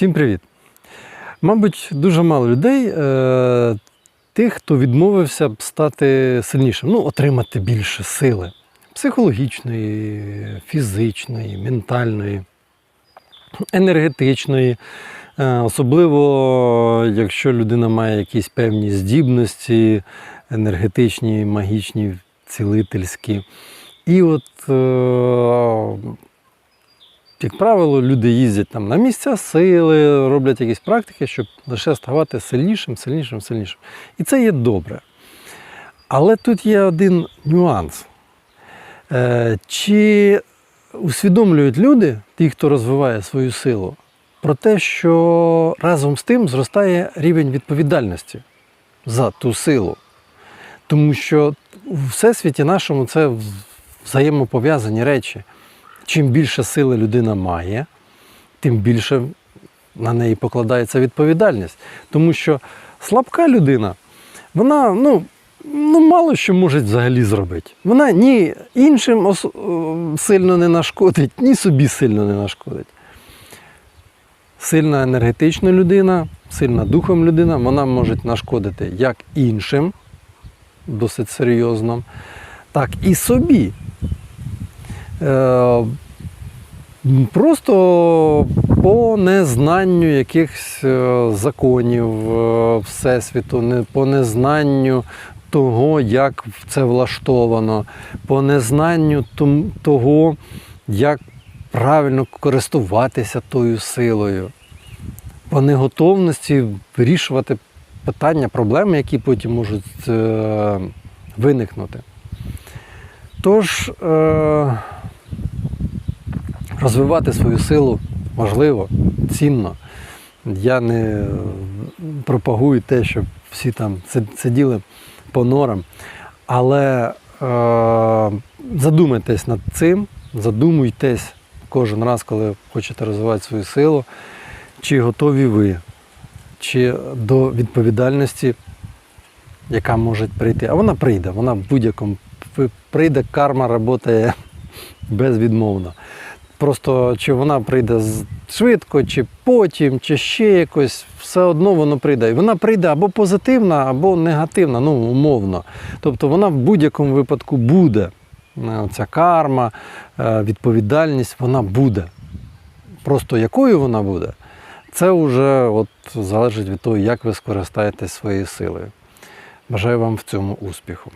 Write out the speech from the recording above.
Всім привіт! Мабуть, дуже мало людей, е, тих, хто відмовився б стати сильнішим, ну, отримати більше сили психологічної, фізичної, ментальної, енергетичної. Е, Особливо, якщо людина має якісь певні здібності, енергетичні, магічні, цілительські. І от е, як правило, люди їздять там на місця сили, роблять якісь практики, щоб лише ставати сильнішим, сильнішим, сильнішим. І це є добре. Але тут є один нюанс. Е, Чи усвідомлюють люди, ті, хто розвиває свою силу, про те, що разом з тим зростає рівень відповідальності за ту силу. Тому що у всесвіті нашому це взаємопов'язані речі чим більше сили людина має, тим більше на неї покладається відповідальність. Тому що слабка людина, вона ну, ну, мало що може взагалі зробити. Вона ні іншим е, сильно не нашкодить, ні собі сильно не нашкодить. Сильна енергетична людина, сильна духом людина, вона може нашкодити як іншим, досить серйозно, так і собі. Е, Просто по незнанню якихось е, законів е, Всесвіту, по незнанню того, як це влаштовано, по незнанню того, як правильно користуватися тою силою, по неготовності вирішувати питання, проблеми, які потім можуть виникнути. Тож. Розвивати свою силу важливо, цінно. Я не пропагую те, щоб всі там сиділи по норам. Але е, задумайтесь над цим, задумуйтесь кожен раз, коли хочете розвивати свою силу, чи готові ви, чи до відповідальності, яка може прийти. А вона прийде, вона в будь-якому прийде, карма працює безвідмовно. Просто чи вона прийде швидко, чи потім, чи ще якось, все одно воно прийде. І вона прийде або позитивна, або негативна, ну умовно. Тобто вона в будь-якому випадку буде. Е, Ця карма, е, відповідальність, вона буде. Просто якою вона буде, це вже от залежить від того, як ви скористаєтесь своєю силою. Бажаю вам в цьому успіху.